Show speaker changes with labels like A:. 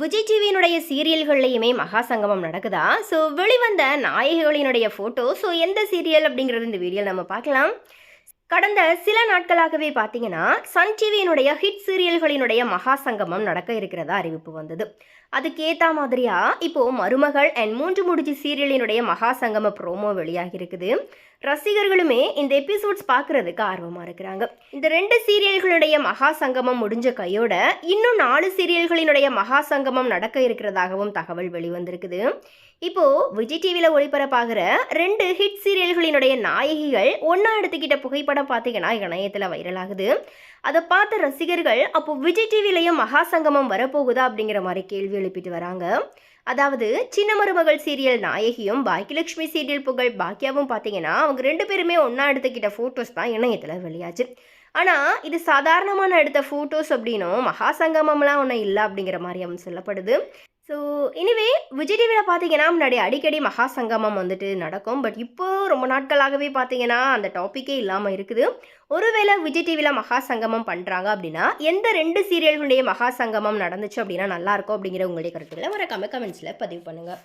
A: விஜய் டிவியினுடைய சீரியல்கள்லையுமே மகா சங்கமம் நடக்குதா? ஸோ வெளிவந்த நாயகிகளினுடைய ஃபோட்டோ ஸோ எந்த சீரியல் அப்படிங்கிறது இந்த வீடியோ நம்ம பார்க்கலாம். கடந்த சில நாட்களாகவே பார்த்தீங்கன்னா சன் டிவியினுடைய ஹிட் சீரியல்களினுடைய மகா சங்கமம் நடக்க இருக்கிறதா அறிவிப்பு வந்தது. அதுக்கேற்ற மாதிரியா இப்போ மருமகள் அண்ட் மூன்று முடிச்சு சீரியலினுடைய மகா சங்கம ப்ரோமோ வெளியாகி இருக்குது. ரசிகர்களுமே இந்த எபிசோட்ஸ் பார்க்கறதுக்கு ஆர்வமாக இருக்கிறாங்க. இந்த ரெண்டு சீரியல்களுடைய மகா சங்கமம் முடிஞ்ச கையோட இன்னும் நாலு சீரியல்களினுடைய மகா சங்கமம் நடக்க இருக்கிறதாகவும் தகவல் வெளிவந்திருக்குது. இப்போ விஜய் டிவியில் ஒளிபரப்பாகிற ரெண்டு ஹிட் சீரியல்களினுடைய நாயகிகள் ஒன்றா எடுத்துக்கிட்ட புகைப்படம் பார்த்தீங்கன்னா இணையத்தில் வைரலாகுது அதை பார்த்த ரசிகர்கள் அப்போ விஜய் டிவிலையும் மகா சங்கமம் வரப்போகுதா அப்படிங்கிற மாதிரி கேள்வி எழுப்பிட்டு வராங்க. அதாவது சின்ன மருமகள் சீரியல் நாயகியும் பாக்கியலட்சுமி சீரியல் புகழ் பாக்கியாவும் பார்த்தீங்கன்னா அவங்க ரெண்டு பேருமே ஒன்றா எடுத்துக்கிட்ட ஃபோட்டோஸ் தான் இணையத்தில் வெளியாச்சு. ஆனால் இது சாதாரணமான எடுத்த ஃபோட்டோஸ் அப்படின்னும் மகா சங்கமம்லாம் ஒன்றும் இல்லை அப்படிங்கிற மாதிரி அவன் சொல்லப்படுது. ஸோ எனிவே விஜய் டிவியில் பார்த்தீங்கன்னா முன்னாடி அடிக்கடி மகா சங்கமம் வந்துட்டு நடக்கும். பட் இப்போ ரொம்ப நாட்களாகவே பார்த்தீங்கன்னா அந்த டாப்பிக்கே இல்லாமல் இருக்குது. ஒருவேளை விஜய் டிவியில் மகா சங்கமம் பண்ணுறாங்க அப்படின்னா எந்த ரெண்டு சீரியல்களுடைய மகா சங்கமம் நடந்துச்சு அப்படின்னா நல்லாயிருக்கும் அப்படிங்கிற உங்களுடைய கருத்துக்களை மறக்காம கமெண்ட்ஸில் பதிவு பண்ணுங்கள்